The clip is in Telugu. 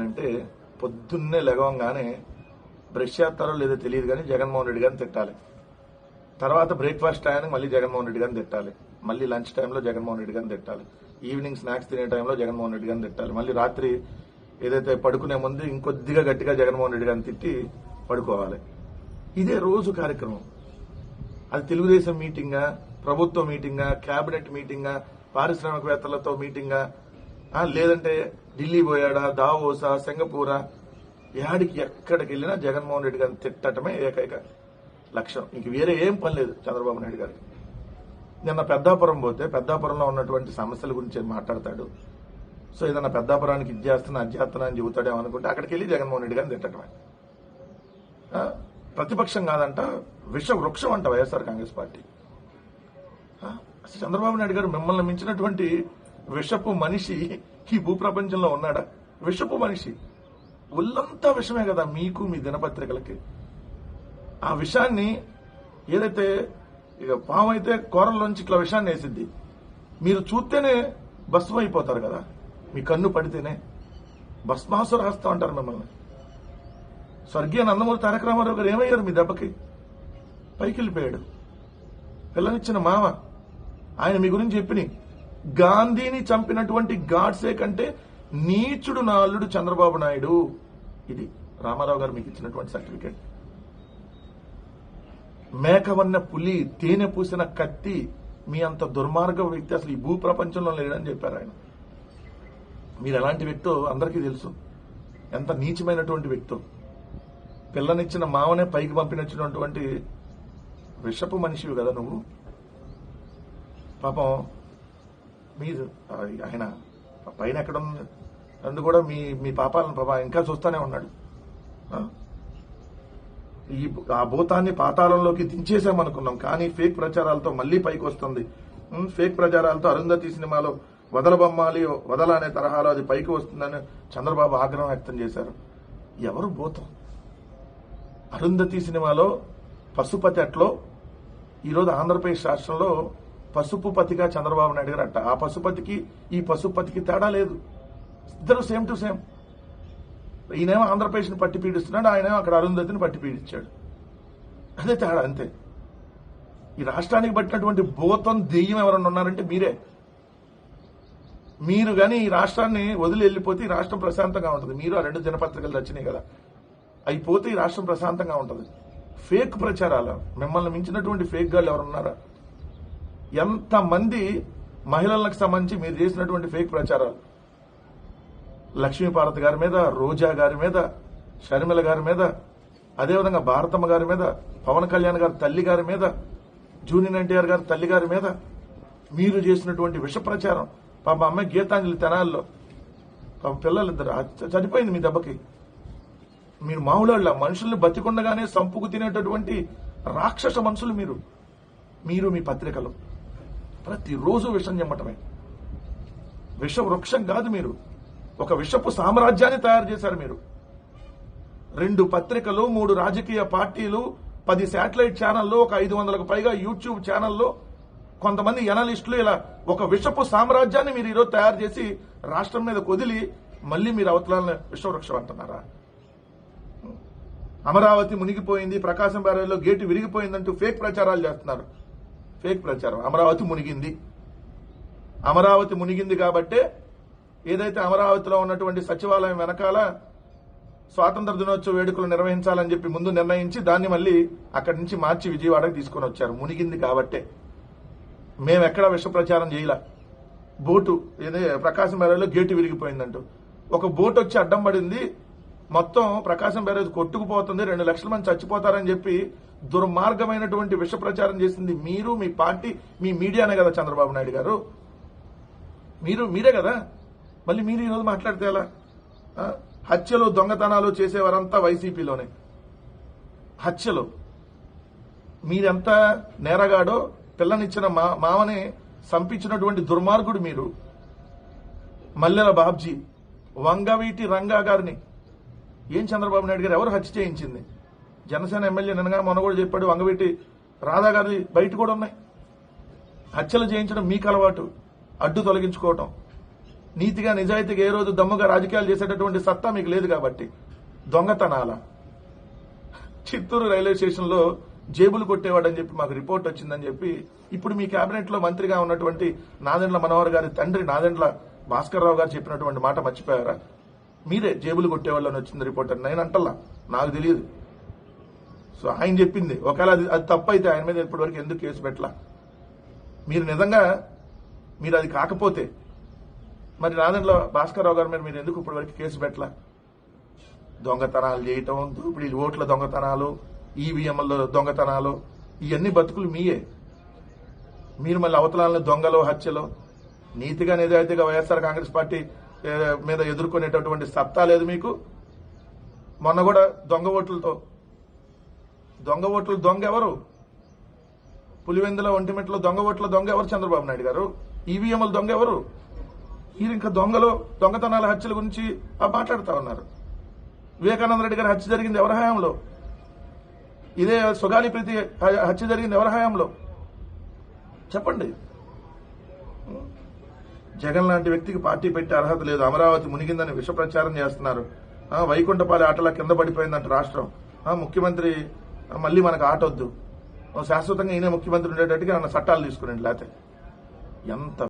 అంటే పొద్దున్నే లెగవంగానే బ్రష్ చేస్తారో లేదో తెలియదు కానీ జగన్మోహన్ రెడ్డి గారిని తిట్టాలి. తర్వాత బ్రేక్ఫాస్ట్ టైంకి మళ్ళీ జగన్మోహన్ రెడ్డి గారిని తిట్టాలి. మళ్ళీ లంచ్ టైంలో జగన్మోహన్ రెడ్డి గారిని తిట్టాలి. ఈవినింగ్ స్నాక్స్ తినే టైంలో జగన్మోహన్ రెడ్డి గారిని తిట్టాలి. మళ్ళీ రాత్రి ఏదైతే పడుకునే ముందు ఇంకొద్దిగా గట్టిగా జగన్మోహన్ రెడ్డి గారిని తిట్టి పడుకోవాలి. ఇదే రోజు కార్యక్రమం. అది తెలుగుదేశం మీటింగా ప్రభుత్వ మీటింగా కేబినెట్ మీటింగా పారిశ్రామికవేత్తలతో మీటింగా లేదంటే ఢిల్లీ పోయాడా దావోసా సింగపూరా? యాడికి ఎక్కడికి వెళ్ళినా జగన్మోహన్ రెడ్డి గారిని తిట్టడమే ఏకైక లక్ష్యం. ఇంక వేరే ఏం పని లేదు చంద్రబాబు నాయుడు గారికి. నిన్న పెద్దాపురం పోతే పెద్దాపురంలో ఉన్నటువంటి సమస్యల గురించి మాట్లాడతాడు. సో ఏదన్నా పెద్దాపురానికి ఇది చేస్తున్నా అది చేస్తున్నా అని చెబుతాడేమో అనుకుంటే అక్కడికి వెళ్ళి జగన్మోహన్ రెడ్డి గారిని తిట్టడమే. ప్రతిపక్షం కాదంట విష వృక్షం అంట వైఎస్ఆర్ కాంగ్రెస్ పార్టీ. అసలు చంద్రబాబు నాయుడు గారు మిమ్మల్ని మించినటువంటి విషపు మనిషి ఈ భూప్రపంచంలో ఉన్నాడా? విషపు మనిషి. ఒళ్ళంతా విషమే కదా మీకు మీ దినపత్రికలకి. ఆ విషాన్ని ఏదైతే ఇక పాము అయితే కూరల్లోంచి ఇట్లా విషాన్ని వేసిద్ది. మీరు చూస్తేనే భస్మం అయిపోతారు కదా. మీ కన్ను పడితేనే. భస్మాసుర హస్తం అంటారు మిమ్మల్ని. స్వర్గీయ నందమూరి తారక రామారావు గారు ఏమయ్యారు మీ దెబ్బకి? పైకి వెళ్ళిపోయాడు పిల్లనిచ్చిన మామ. ఆయన మీ గురించి చెప్పినాయి గాంధీని చంపినటువంటి గాడ్సే కంటే నీచుడు నా అల్లుడు చంద్రబాబు నాయుడు. ఇది రామారావు గారు మీకు ఇచ్చినటువంటి సర్టిఫికేట్. మేకవన్న పులి తేనె పూసిన కత్తి మీ అంత దుర్మార్గ వ్యక్తి అసలు ఈ భూ ప్రపంచంలో లేడని చెప్పారు ఆయన. మీరు ఎలాంటి వ్యక్తో అందరికీ తెలుసు. ఎంత నీచమైనటువంటి వ్యక్తో. పిల్లనిచ్చిన మావనే పైకి పంపినచ్చినటువంటి విషపు మనిషివి కదా నువ్వు. పాపం మీరు ఆయన పైన ఎక్కడ ఉంది? అందు కూడా మీ మీ పాపాలను పాప ఇంకా చూస్తూనే ఉన్నాడు. ఈ ఆ భూతాన్ని పాతాళంలోకి దించేసామనుకున్నాం కానీ ఫేక్ ప్రచారాలతో మళ్ళీ పైకి వస్తుంది ఫేక్ ప్రచారాలతో అరుంధతి సినిమాలో వదలబొమ్మాలి వదల అనే తరహాలో అది పైకి వస్తుందని చంద్రబాబు ఆగ్రహం వ్యక్తం చేశారు. ఎవరు భూతం? అరుంధతి సినిమాలో పశుపతి అట్లో ఈరోజు ఆంధ్రప్రదేశ్ రాష్ట్రంలో పసుపు పతిగా చంద్రబాబు నాయుడు గారు అంట. ఆ పశుపతికి ఈ పశుపతికి తేడా లేదు. ఇద్దరు సేమ్ టు సేమ్. ఈయనేమో ఆంధ్రప్రదేశ్ని పట్టి పీడిస్తున్నాడు ఆయనేమో అక్కడ అరుంధతిని పట్టి పీడించాడు అదే తేడా అంతే. ఈ రాష్ట్రానికి పట్టినటువంటి భూతం దెయ్యం ఎవరన్నా ఉన్నారంటే మీరే. మీరు కానీ ఈ రాష్ట్రాన్ని వదిలి వెళ్ళిపోతే ఈ రాష్ట్రం ప్రశాంతంగా ఉంటుంది. మీరు ఆ రెండు దినపత్రికలు వచ్చినాయి కదా. అయిపోతే ఈ రాష్ట్రం ప్రశాంతంగా ఉంటుంది. ఫేక్ ప్రచారాలు. మిమ్మల్ని మించినటువంటి ఫేక్ గాళ్ళు ఎవరున్నారా? ఎంతమంది మహిళలకు సంబంధించి మీరు చేసినటువంటి ఫేక్ ప్రచారాలు? లక్ష్మీపార్వతి గారి మీద రోజా గారి మీద షర్మిల గారి మీద అదేవిధంగా భారతమ్మ గారి మీద పవన్ కళ్యాణ్ గారి తల్లి గారి మీద జూనియర్ ఎన్టీఆర్ గారి తల్లి గారి మీద మీరు చేసినటువంటి విష ప్రచారం. పాప అమ్మాయి గీతాంజలి తెనాల్లో. పాప పిల్లలిద్దరు చనిపోయింది మీ దెబ్బకి. మీరు మామూలు మనుషుల్ని బతికుండగానే సంపుకు తినేటటువంటి రాక్షస మనుషులు మీరు. మీరు మీ పత్రికలు. ప్రతిరోజు విషం చెమ్మటమే విష వృక్షం కాదు మీరు. ఒక విషపు సామ్రాజ్యాన్ని తయారు చేశారు మీరు. రెండు పత్రికలు మూడు రాజకీయ పార్టీలు పది శాటిలైట్ ఛానల్లో ఒక ఐదు వందలకు పైగా యూట్యూబ్ ఛానల్లో కొంతమంది ఎనలిస్టులు ఇలా ఒక విషపు సామ్రాజ్యాన్ని మీరు ఈరోజు తయారు చేసి రాష్ట్రం మీద కొదిలి మళ్ళీ మీరు అవతలాలను విషవృక్షం అంటున్నారా? అమరావతి మునిగిపోయింది ప్రకాశం బ్యారేజ్లో గేటు విరిగిపోయిందంటూ ఫేక్ ప్రచారాలు చేస్తున్నారు. ఫేక్ ప్రచారం. అమరావతి మునిగింది. అమరావతి మునిగింది కాబట్టే ఏదైతే అమరావతిలో ఉన్నటువంటి సచివాలయం వెనకాల స్వాతంత్ర దినోత్సవ వేడుకలు నిర్వహించాలని చెప్పి ముందు నిర్ణయించి దాన్ని మళ్ళీ అక్కడి నుంచి మార్చి విజయవాడకి తీసుకొని వచ్చారు. మునిగింది కాబట్టే. మేము ఎక్కడ విష ప్రచారం చేయలే. బోటు ఏదే ప్రకాశం బ్యారేజ్లో గేటు విరిగిపోయిందంటూ. ఒక బోట్ వచ్చి అడ్డం పడింది. మొత్తం ప్రకాశం బ్యారేజ్ కొట్టుకుపోతుంది రెండు లక్షల మంది చచ్చిపోతారని చెప్పి దుర్మార్గమైనటువంటి విష ప్రచారం చేసింది మీరు మీ పార్టీ మీ మీడియానే కదా చంద్రబాబు నాయుడు గారు. మీరు మీరే కదా? మళ్ళీ మీరు ఈరోజు మాట్లాడితే ఎలా? హత్యలు దొంగతనాలు చేసేవారంతా వైసీపీలోనే. హత్యలు. మీరెంత నేరగాడో పిల్లనిచ్చిన మా మామని సంపించినటువంటి దుర్మార్గుడు మీరు. మల్లెల బాబ్జీ వంగవీటి రంగా గారిని. ఏం చంద్రబాబు నాయుడు గారు ఎవరు హత్య చేయించింది? జనసేన ఎమ్మెల్యే నిన్నగా మొన్న కూడా చెప్పాడు వంగవీటి రాధా గారి బయట కూడా ఉన్నాయి. హత్యలు చేయించడం మీకు అలవాటు. అడ్డు తొలగించుకోవటం. నీతిగా నిజాయితీగా ఏ రోజు దమ్ముగా రాజకీయాలు చేసేటటువంటి సత్తా మీకు లేదు కాబట్టి. దొంగతనాల. చిత్తూరు రైల్వే స్టేషన్లో జేబులు కొట్టేవాడని చెప్పి మాకు రిపోర్ట్ వచ్చిందని చెప్పి ఇప్పుడు మీ కేబినెట్లో మంత్రిగా ఉన్నటువంటి నాదెండ్ల మనోహర్ గారి తండ్రి నాదెండ్ల భాస్కర్ రావు గారు చెప్పినటువంటి మాట మర్చిపోయారా? మీరే జేబులు కొట్టేవాళ్ళని వచ్చింది రిపోర్ట్ అని నేను అంటల్లా. నాకు తెలియదు. సో ఆయన చెప్పింది. ఒకవేళ అది అది తప్పైతే ఆయన మీద ఇప్పటివరకు ఎందుకు కేసు పెట్టలా? మీరు నిజంగా మీరు అది కాకపోతే మరి నాదంట్లో భాస్కర్రావు గారి మీద మీరు ఎందుకు ఇప్పటివరకు కేసు పెట్టలా? దొంగతనాలు చేయటం దోపిడీలు ఓట్ల దొంగతనాలు ఈవీఎంల దొంగతనాలు ఇవన్నీ బతుకులు మీయే. మీరు మళ్ళీ అవతలాలను దొంగలు హత్యలు నీతిగా నిజాయితీగా వైఎస్ఆర్ కాంగ్రెస్ పార్టీ మీద ఎదుర్కొనేటటువంటి సత్తా లేదు మీకు? మొన్న కూడా దొంగ ఓట్లతో. దొంగ ఓట్లు దొంగ ఎవరు? పులివెందుల ఒంటిమిట్లో దొంగ ఓట్ల దొంగ ఎవరు చంద్రబాబు నాయుడు గారు? ఈవీఎంల దొంగ ఎవరు? మీరు ఇంకా దొంగలు దొంగతనాల హత్యల గురించి ఆ మాట్లాడుతా ఉన్నారు. వివేకానంద రెడ్డి గారి హత్య జరిగింది ఎవరి హయాంలో? ఇదే సుగాలి ప్రీతి హత్య జరిగింది ఎవరి హయాంలో? చెప్పండి. జగన్ లాంటి వ్యక్తికి పార్టీ పెట్టే అర్హత లేదు. అమరావతి మునిగిందని విష ప్రచారం చేస్తున్నారు వైకుంఠపాలి ఆటలా కింద పడిపోయిందంట రాష్ట్రం. ముఖ్యమంత్రి మళ్ళీ మనకు ఆట వద్దు శాశ్వతంగా ఈయన ముఖ్యమంత్రి ఉండేటట్టుగా నన్ను చట్టాలు తీసుకురండి లేకపోతే ఎంత